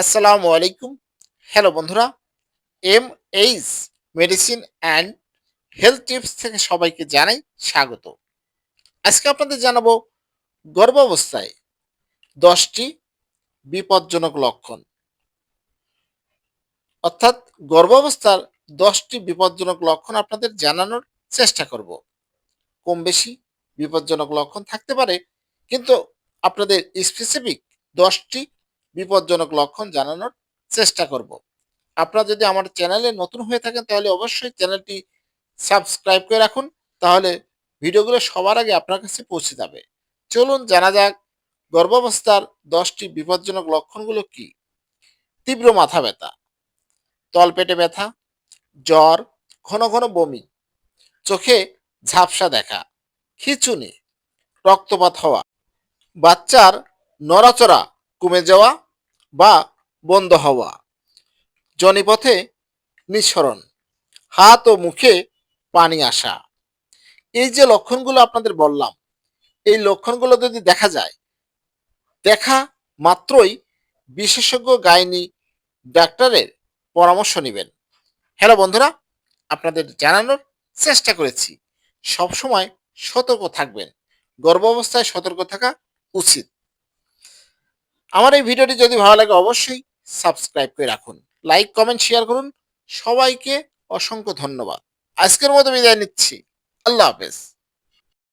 আসসালামু আলাইকুম। হ্যালো বন্ধুরা M H medicine and health tips থেকে সবাইকে জানাই স্বাগত। আজকে আপনাদের জানাব গর্ভাবস্থায় দশটি বিপজ্জনক লক্ষণ। অর্থাৎ গর্ভাবস্থার দশটি বিপজ্জনক লক্ষণ আপনাদের জানানোর চেষ্টা করব। কম বেশি বিপজ্জনক লক্ষণ থাকতে পারে, কিন্তু আপনাদের স্পেসিফিক দশটি বিপজ্জনক লক্ষণ জানানোর চেষ্টা করব। আপনারা যদি আমার চ্যানেলে নতুন হয়ে থাকেন, তাহলে অবশ্যই চ্যানেলটি সাবস্ক্রাইব করে রাখুন, তাহলে ভিডিওগুলো সবার আগে আপনার কাছে পৌঁছে যাবে। চলুন জানা যাক গর্ভাবস্থার দশটি বিপজ্জনক লক্ষণগুলো কি? তীব্র মাথা ব্যথা, তলপেটে ব্যথা, জ্বর, ঘন ঘন বমি, চোখে ঝাপসা দেখা, খিচুনি, রক্তপাত হওয়া, বাচ্চার নড়াচড়া কমে যাওয়া বা বন্ধ হওয়া। জনিপথে নিঃসরণ, হাত ও মুখে পানি আসা। এই যে লক্ষণগুলো আপনাদের বললাম, এই লক্ষণগুলো যদি দেখা যায়, দেখা মাত্রই বিশেষজ্ঞ গাইনি ডাক্তারের পরামর্শ নেবেন। হ্যালো বন্ধুরা, আপনাদের জানানোর চেষ্টা করেছি। সবসময় সতর্ক থাকবেন। গর্ভাবস্থায় সতর্ক থাকা উচিত। আমার এই ভিডিওটি যদি ভালো লাগে অবশ্যই সাবস্ক্রাইব করে রাখুন। লাইক কমেন্ট শেয়ার করুন। সবাইকে অসংখ্য ধন্যবাদ। আজকের মতো বিদায় নিচ্ছি। আল্লাহ হাফেজ।